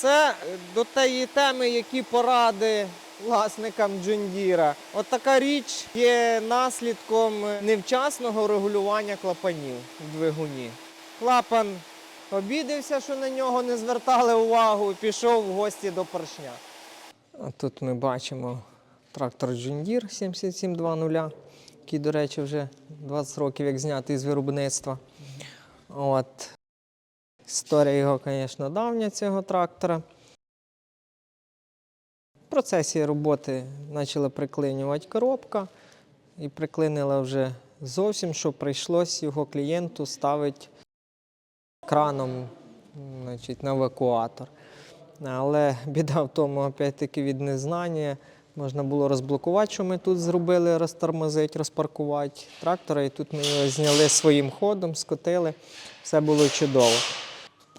Це до тієї теми, які поради власникам Джундіра. От така річ є наслідком невчасного регулювання клапанів в двигуні. Клапан обідався, що на нього не звертали увагу, і пішов в гості до поршня. А тут ми бачимо трактор Джундір 7720, який, до речі, вже 20 років як знятий з виробництва. От. Історія його, звісно, давня цього трактора. В процесі роботи почала приклинювати коробка і приклинила вже зовсім, що прийшлось його клієнту ставити краном значить, на евакуатор. Але біда в тому, опять-таки, від незнання. Можна було розблокувати, що ми тут зробили, розтормозити, розпаркувати трактора, і тут ми його зняли своїм ходом, скотили. Все було чудово.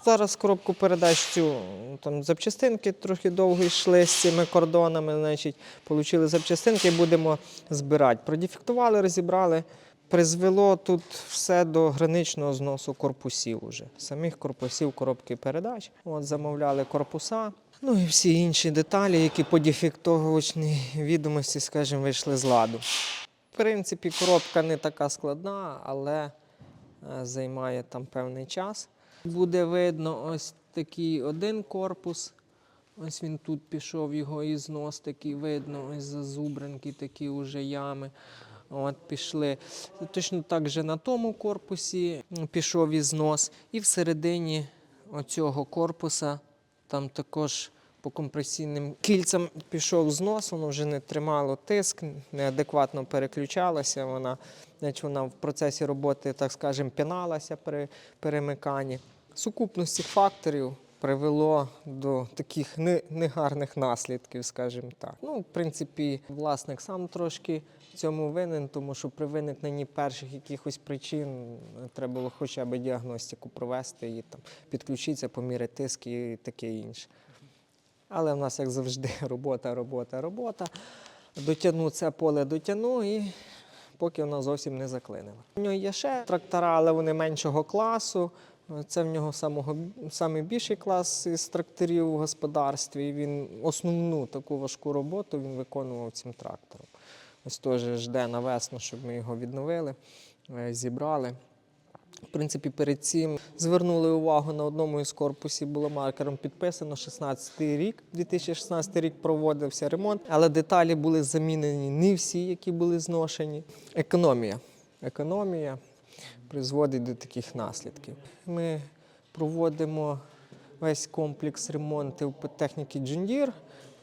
Зараз коробку передач цю там запчастинки трохи довго йшли з цими кордонами. Значить, отримали запчастинки, будемо збирати. Продефектували, розібрали. Призвело тут все до граничного зносу корпусів уже. Самих корпусів коробки передач. От замовляли корпуса. Ну і всі інші деталі, які по дефектовочній відомості, скажімо, вийшли з ладу. В принципі, коробка не така складна, але е, займає там певний час. Буде видно ось такий один корпус. Ось він тут пішов, його і знос такий видно, ось зазубринки, такі вже ями. От пішли. Точно так же на тому корпусі пішов ізнос. знос. І всередині оцього корпуса там також по компресійним кільцям пішов знос, воно вже не тримало тиск, неадекватно переключалася. Вона, значить, вона в процесі роботи, так скажемо, піналася при перемиканні. Сукупність цих факторів привело до таких негарних наслідків, скажімо так. Ну, в принципі, власник сам трошки в цьому винен, тому що при виникненні перших якихось причин треба було хоча б діагностику провести і там підключитися, поміряти тиск і таке інше. Але в нас, як завжди, робота, робота, робота. Дотягну це поле дотягну і поки воно зовсім не заклинило. У нього є ще трактора, але вони меншого класу. Це в нього самого, самий більший клас із тракторів у господарстві. І він основну таку важку роботу він виконував цим трактором. Ось теж жде на весну, щоб ми його відновили, е, зібрали. В принципі, перед цим звернули увагу на одному із корпусів, було маркером підписано 16 рік. 2016 рік проводився ремонт, але деталі були замінені не всі, які були зношені. Економія. Економія призводить до таких наслідків. Ми проводимо весь комплекс ремонтів техніки Джундір.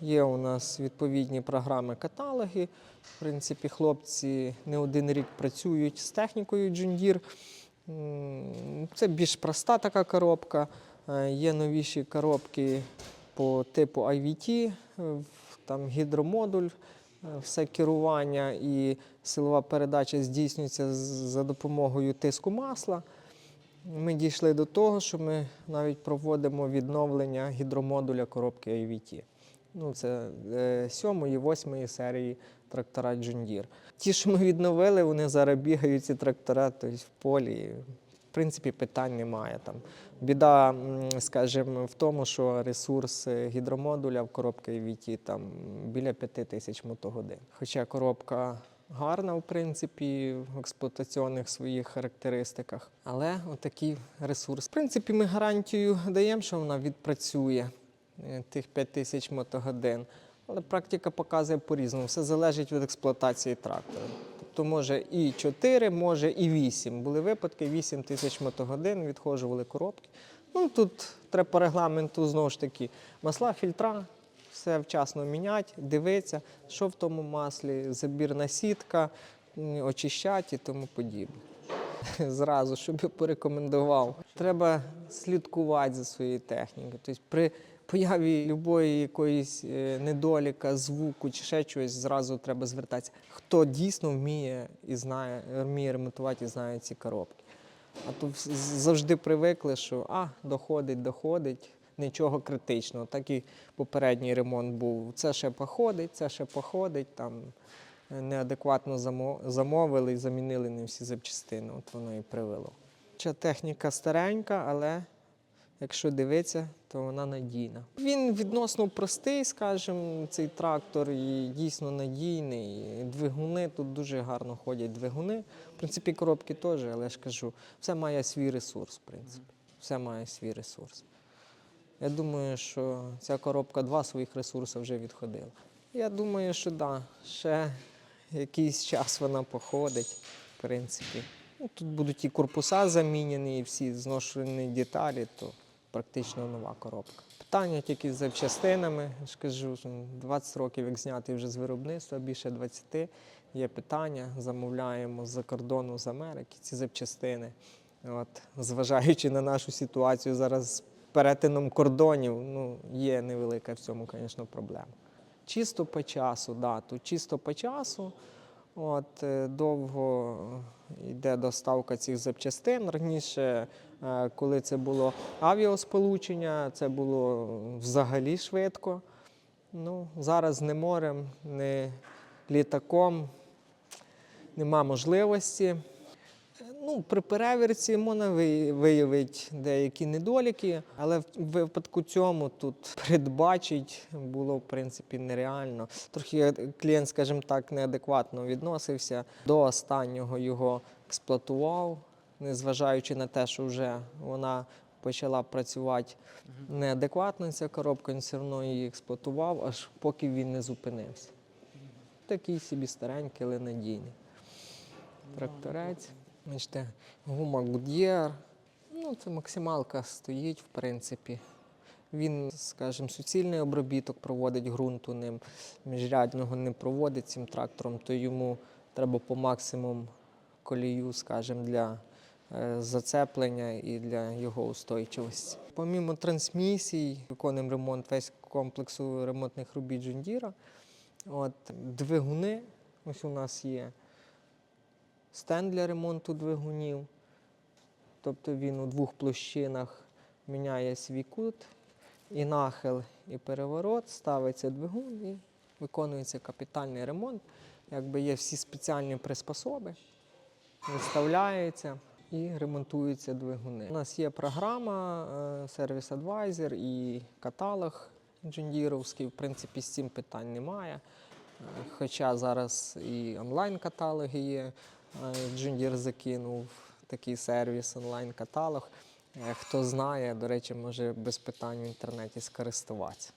Є у нас відповідні програми, каталоги. В принципі, хлопці не один рік працюють з технікою Джундір. Це більш проста така коробка. Е, Є новіші коробки по типу IVT, е, там гідромодуль, е, все керування і силова передача здійснюється за допомогою тиску масла. Ми дійшли до того, що ми навіть проводимо відновлення гідромодуля коробки IVT. Ну, це е, сьомої, восьмої серії трактора Deere. Ті, що ми відновили, вони зараз бігають ці трактора тобто, в полі. В принципі, питань немає. Там. Біда, скажімо, в тому, що ресурс гідромодуля в коробці IVT там біля 5 тисяч мотогодин. Хоча коробка гарна, в принципі, в експлуатаційних своїх характеристиках. Але отакий ресурс. В принципі, ми гарантію даємо, що вона відпрацює тих 5 тисяч мотогодин. Але практика показує по-різному. Все залежить від експлуатації трактора. Тобто може і 4, може і 8. Були випадки, 8 тисяч мотогодин відходжували коробки. Ну тут треба по регламенту знову ж таки масла, фільтра, все вчасно міняти, дивитися, що в тому маслі, забірна сітка, очищати і тому подібне. Зразу, щоб я порекомендував. Треба слідкувати за своєю технікою. Тобто при появі любої якоїсь е, недоліка, звуку чи ще чогось, зразу треба звертатися. Хто дійсно вміє і знає, вміє ремонтувати і знає ці коробки. А то завжди привикли, що а, доходить, доходить, нічого критичного. Так і попередній ремонт був. Це ще походить, це ще походить. Там е, неадекватно замовили і замінили не всі запчастини. От воно і привело. Ця техніка старенька, але Якщо дивитися, то вона надійна. Він відносно простий, скажімо, цей трактор і дійсно надійний. Двигуни тут дуже гарно ходять двигуни. В принципі, коробки теж, але я ж кажу, все має свій ресурс, в принципі. Все має свій ресурс. Я думаю, що ця коробка два своїх ресурси вже відходила. Я думаю, що да, ще якийсь час вона походить, в принципі. Ну, тут будуть і корпуса замінені, і всі зношені деталі, то практично нова коробка. Питання тільки з запчастинами. Я ж кажу, 20 років як знятий вже з виробництва, більше 20. Є питання, замовляємо з-за кордону, з Америки ці запчастини. От, зважаючи на нашу ситуацію зараз з перетином кордонів, ну, є невелика в цьому, звісно, проблема. Чисто по часу, да, тут чисто по часу. От, е, довго йде доставка цих запчастин. Раніше, е, коли це було авіасполучення, це було взагалі швидко. Ну, зараз не морем, не літаком, нема можливості. Ну, при перевірці можна ви- виявити деякі недоліки, але в випадку цьому тут передбачить було в принципі нереально. Трохи клієнт, скажімо так, неадекватно відносився. До останнього його експлуатував, незважаючи на те, що вже вона почала працювати неадекватно, ця коробка, він все одно її експлуатував, аж поки він не зупинився. Такий собі старенький, але надійний. Тракторець. Бачите, гума Goodyear. Ну, це максималка стоїть, в принципі. Він, скажімо, суцільний обробіток проводить ґрунту ним, міжрядного не проводить цим трактором, то йому треба по максимум колію, скажімо, для е, зацеплення і для його устойчивості. Помімо трансмісій, виконуємо ремонт весь комплексу ремонтних робіт Джундіра. От, двигуни, ось у нас є стенд для ремонту двигунів. Тобто він у двох площинах міняє свій кут, і нахил, і переворот, ставиться двигун і виконується капітальний ремонт. Якби є всі спеціальні приспособи, виставляються і ремонтуються двигуни. У нас є програма е, Service Advisor і каталог інженєровський. В принципі, з цим питань немає. Е, Хоча зараз і онлайн-каталоги є. Джундір закинув такий сервіс, онлайн-каталог. Е, Хто знає, до речі, може без питань в інтернеті скористуватися.